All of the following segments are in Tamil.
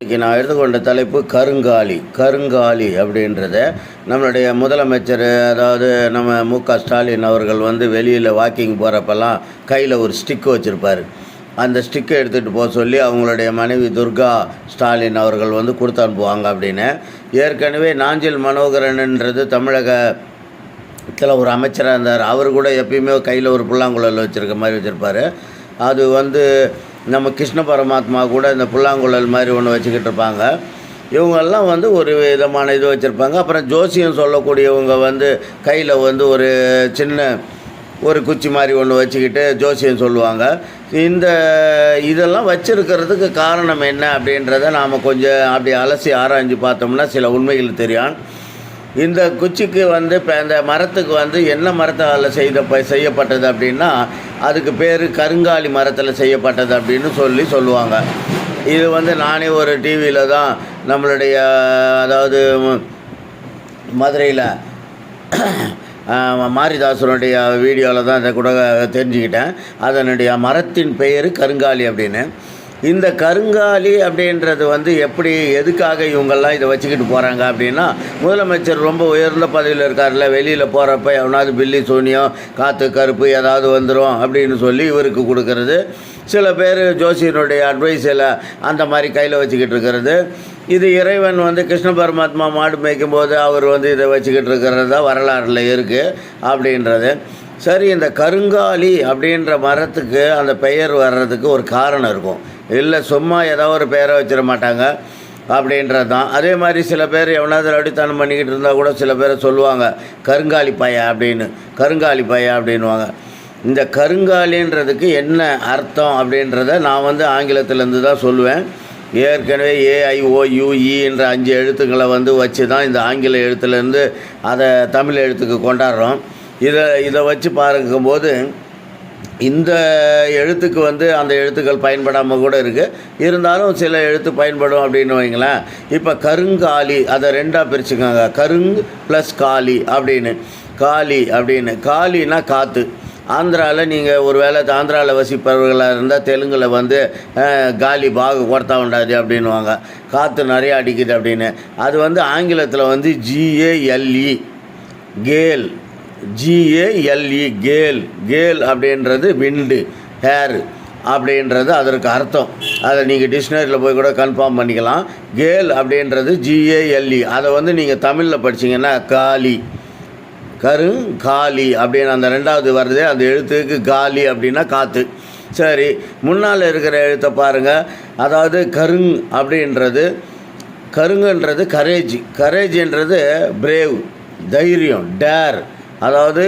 இன்றைக்கி நான் எடுத்துக்கொண்ட தலைப்பு கருங்காலி கருங்காலி அப்படின்றத நம்மளுடைய முதலமைச்சர் அதாவது நம்ம மு க ஸ்டாலின் அவர்கள் வந்து வெளியில் வாக்கிங் போகிறப்பெல்லாம் கையில் ஒரு ஸ்டிக் வச்சுருப்பார். அந்த ஸ்டிக்கை எடுத்துகிட்டு போக சொல்லி அவங்களுடைய மனைவி துர்கா ஸ்டாலின் அவர்கள் வந்து கொடுத்து அனுப்புவாங்க அப்படின்னு. ஏற்கனவே நாஞ்சில் மனோகரன்ன்றது தமிழக இதில் ஒரு அமைச்சராக இருந்தார். அவர் கூட எப்பயுமே கையில் ஒரு புல்லாங்குழல் வச்சுருக்க மாதிரி வச்சுருப்பாரு. அது வந்து நம்ம கிருஷ்ண பரமாத்மா கூட இந்த புல்லாங்குழல் மாதிரி ஒன்று வச்சுக்கிட்டு இருப்பாங்க. இவங்கெல்லாம் வந்து ஒரு விதமான இது வச்சுருப்பாங்க. அப்புறம் ஜோசியம் சொல்லக்கூடியவங்க வந்து கையில் வந்து ஒரு சின்ன ஒரு குச்சி மாதிரி ஒன்று வச்சுக்கிட்டு ஜோசியம் சொல்லுவாங்க. இந்த இதெல்லாம் வச்சுருக்கிறதுக்கு காரணம் என்ன அப்படின்றத நாம் கொஞ்சம் அப்படி அலசி ஆராய்ஞ்சு பார்த்தோம்னா சில உண்மைகள் தெரியும். இந்த குச்சிக்கு வந்து இப்போ அந்த மரத்துக்கு வந்து என்ன மரத்தால் செய்த ப செய்யப்பட்டது அப்படின்னா அதுக்கு பேர் கருங்காலி மரத்தில் செய்யப்பட்டது அப்படின்னு சொல்லி சொல்லுவாங்க. இது வந்து நானே ஒரு டிவியில் தான் நம்மளுடைய அதாவது மதுரையில் மாரிதாசனுடைய வீடியோவில் தான் இதை கூட தெரிஞ்சுக்கிட்டேன். அதனுடைய மரத்தின் பெயர் கருங்காலி அப்படின்னு. இந்த கருங்காலி அப்படின்றது வந்து எப்படி எதுக்காக இவங்கெல்லாம் இதை வச்சுக்கிட்டு போகிறாங்க அப்படின்னா முதலமைச்சர் ரொம்ப உயர்ந்த பதவியில் இருக்கார்ல வெளியில் போகிறப்ப எவனாவது பில்லி சூனியம் காற்று கருப்பு ஏதாவது வந்துடும் அப்படின்னு சொல்லி இவருக்கு கொடுக்கறது. சில பேர் ஜோசியனுடைய அட்வைஸில் அந்த மாதிரி கையில் வச்சுக்கிட்டு இருக்கிறது. இது இறைவன் வந்து கிருஷ்ண பரமாத்மா மாடு மேய்க்கும் போது அவர் வந்து இதை வச்சுக்கிட்டு இருக்கிறது தான் வரலாறில் இருக்குது அப்படின்றது. சரி இந்த கருங்காலி அப்படின்ற மரத்துக்கு அந்த பெயர் வர்றதுக்கு ஒரு காரணம் இருக்கும். இல்லை சும்மா ஏதோ ஒரு பெயரை வச்சிட மாட்டாங்க. அப்படின்றது தான் அதே மாதிரி சில பேர் எவனாவது அடித்தனம் பண்ணிக்கிட்டு இருந்தால் கூட சில பேரை சொல்லுவாங்க கருங்காலி பைய அப்படின்னு. கருங்காலி பைய அப்படின்வாங்க இந்த கருங்காலின்றதுக்கு என்ன அர்த்தம் அப்படின்றத நான் வந்து ஆங்கிலத்திலேருந்து தான் சொல்லுவேன். ஏற்கனவே ஏஐஓயுஇன்ற அஞ்சு எழுத்துக்களை வந்து வச்சு தான் இந்த ஆங்கில எழுத்துலேருந்து அதை தமிழ் எழுத்துக்கு கொண்டாடுறோம். இதை இதை வச்சு பார்க்கும்போது இந்த எழுத்துக்கு வந்து அந்த எழுத்துக்கள் பயன்படாமல் கூட இருக்குது இருந்தாலும் சில எழுத்து பயன்படும் அப்படின்னு வைங்களேன். இப்போ கருங்காலி அதை ரெண்டாக பிரிச்சுக்கோங்க. கருங் ப்ளஸ் காலி அப்படின்னு. காலி அப்படின்னு. காலினா காற்று ஆந்திராவில் நீங்கள் ஒரு வேளை ஆந்திராவில் வசிப்பவர்களாக இருந்தால் தெலுங்கில் வந்து காலி பாகு கொடுத்தா உண்டாது அப்படின்வாங்க காற்று நிறையா அடிக்குது அப்படின்னு. அது வந்து ஆங்கிலத்தில் வந்து ஜிஏஎல்இ கேல். ஜிஏஎல்இ கேல் கேல் அப்படின்றது விண்டு ஹேர் அப்படின்றது அதற்கு அர்த்தம். அதை நீங்கள் டிக்ஷனரியில் போய் கூட கன்ஃபார்ம் பண்ணிக்கலாம். கேல் அப்படின்றது ஜிஏஎல்இ அதை வந்து நீங்கள் தமிழில் படிச்சீங்கன்னா காலி. கரு காலி அப்படின்னு அந்த ரெண்டாவது வருது. அந்த எழுத்துக்கு காலி அப்படின்னா காற்று சரி முன்னால் இருக்கிற எழுத்தை பாருங்கள் அதாவது கருங் அப்படின்றது கருங்கன்றது கரேஜ் கரேஜ்ன்றது பிரேவ் தைரியம் டேர் அதாவது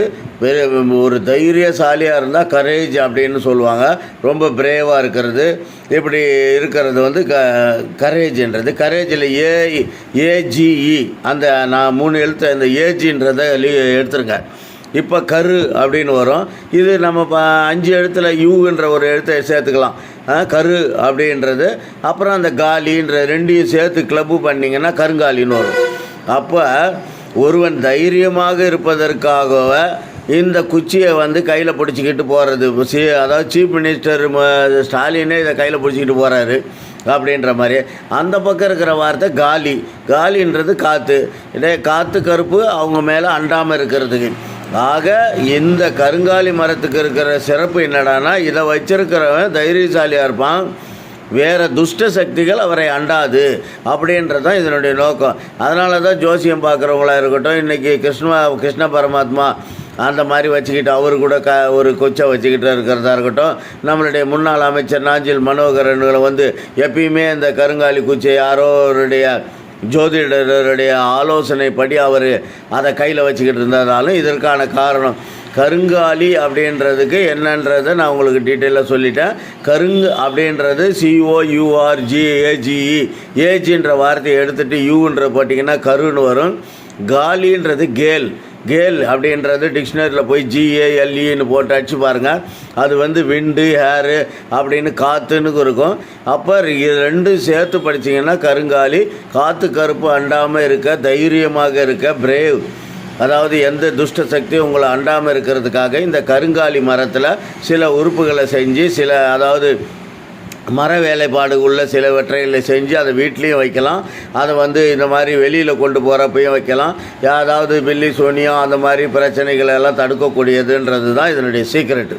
ஒரு தைரியசாலியாக இருந்தால் கரேஜ் அப்படின்னு சொல்லுவாங்க. ரொம்ப பிரேவாக இருக்கிறது. இப்படி இருக்கிறது வந்து க கரேஜ்ன்றது கரேஜில் ஏ ஏஜிஇ அந்த நான் மூணு எழுத்து அந்த ஏஜின்றதை எடுத்துருங்க. இப்போ கரு அப்படின்னு வரும். இது நம்ம ப அஞ்சு எழுத்தில் யூன்ற ஒரு எழுத்தை சேர்த்துக்கலாம். கரு அப்படின்றது. அப்புறம் அந்த காலின்ற ரெண்டையும் சேர்த்து கிளப்பு பண்ணிங்கன்னா கருங்காலின்னு வரும். அப்போ ஒருவன் தைரியமாக இருப்பதற்காகவ இந்த குச்சியை வந்து கையில் பிடிச்சிக்கிட்டு போகிறது சி அதாவது சீஃப் மினிஸ்டர் ஸ்டாலினே இதை கையில் பிடிச்சிக்கிட்டு போகிறாரு அப்படின்ற மாதிரி. அந்த பக்கம் இருக்கிற வார்த்தை காலி. காலின்றது காற்று இதே காற்று கருப்பு அவங்க மேலே அண்டாமல் இருக்கிறதுக்கு. ஆக இந்த கருங்காலி மரத்துக்கு இருக்கிற சிறப்பு என்னடான்னா இதை வச்சிருக்கிறவன் தைரியசாலியாக இருப்பான். வேறு துஷ்ட சக்திகள் அவரை அண்டாது அப்படின்றது தான் இதனுடைய நோக்கம். அதனால தான் ஜோசியம் பார்க்குறவங்களா இருக்கட்டும் இன்றைக்கி கிருஷ்ண கிருஷ்ண பரமாத்மா அந்த மாதிரி வச்சுக்கிட்டு அவர் கூட க ஒரு கொச்சை வச்சுக்கிட்டு இருக்கிறதா இருக்கட்டும் நம்மளுடைய முன்னாள் அமைச்சர் நாஞ்சில் மனோகரன்களை வந்து எப்பயுமே இந்த கருங்காலி குச்சை யாரோ அவருடைய ஜோதிடருடைய ஆலோசனைப்படி அவர் அதை கையில் வச்சுக்கிட்டு இருந்ததாலும் இதற்கான காரணம் கருங்காலி அப்படின்றதுக்கு என்னன்றதை நான் உங்களுக்கு டீட்டெயிலாக சொல்லிட்டேன். கருங்கு அப்படின்றது சிஓ யூஆர்ஜிஏஜிஇ ஏஜின்ற வார்த்தையை எடுத்துகிட்டு யூன்ற போட்டிங்கன்னா கருன்னு வரும். காலின்றது கேல் கேல் அப்படின்றது டிக்ஷனரியில் போய் ஜிஏஎல்இன்னு போட்டு அடிச்சு பாருங்கள் அது வந்து விண்டு ஹேரு அப்படின்னு காற்றுன்னு இருக்கும். அப்போ இது ரெண்டும் சேர்த்து படிச்சீங்கன்னா கருங்காலி காற்று கருப்பு அண்டாமல் இருக்க தைரியமாக இருக்க பிரேவ் அதாவது எந்த துஷ்ட சக்தியும் உங்களை அண்டாமல் இருக்கிறதுக்காக இந்த கருங்காலி மரத்தில் சில உறுப்புகளை செஞ்சு சில அதாவது மர வேலைப்பாடு உள்ள சிலவற்றைகளை செஞ்சு அதை வீட்லேயும் வைக்கலாம். அதை வந்து இந்த மாதிரி வெளியில் கொண்டு போகிறப்பையும் வைக்கலாம். ஏதாவது பில்லி சோனியம் அந்த மாதிரி பிரச்சனைகளை எல்லாம் தடுக்கக்கூடியதுன்றது தான் இதனுடைய சீக்ரெட்டு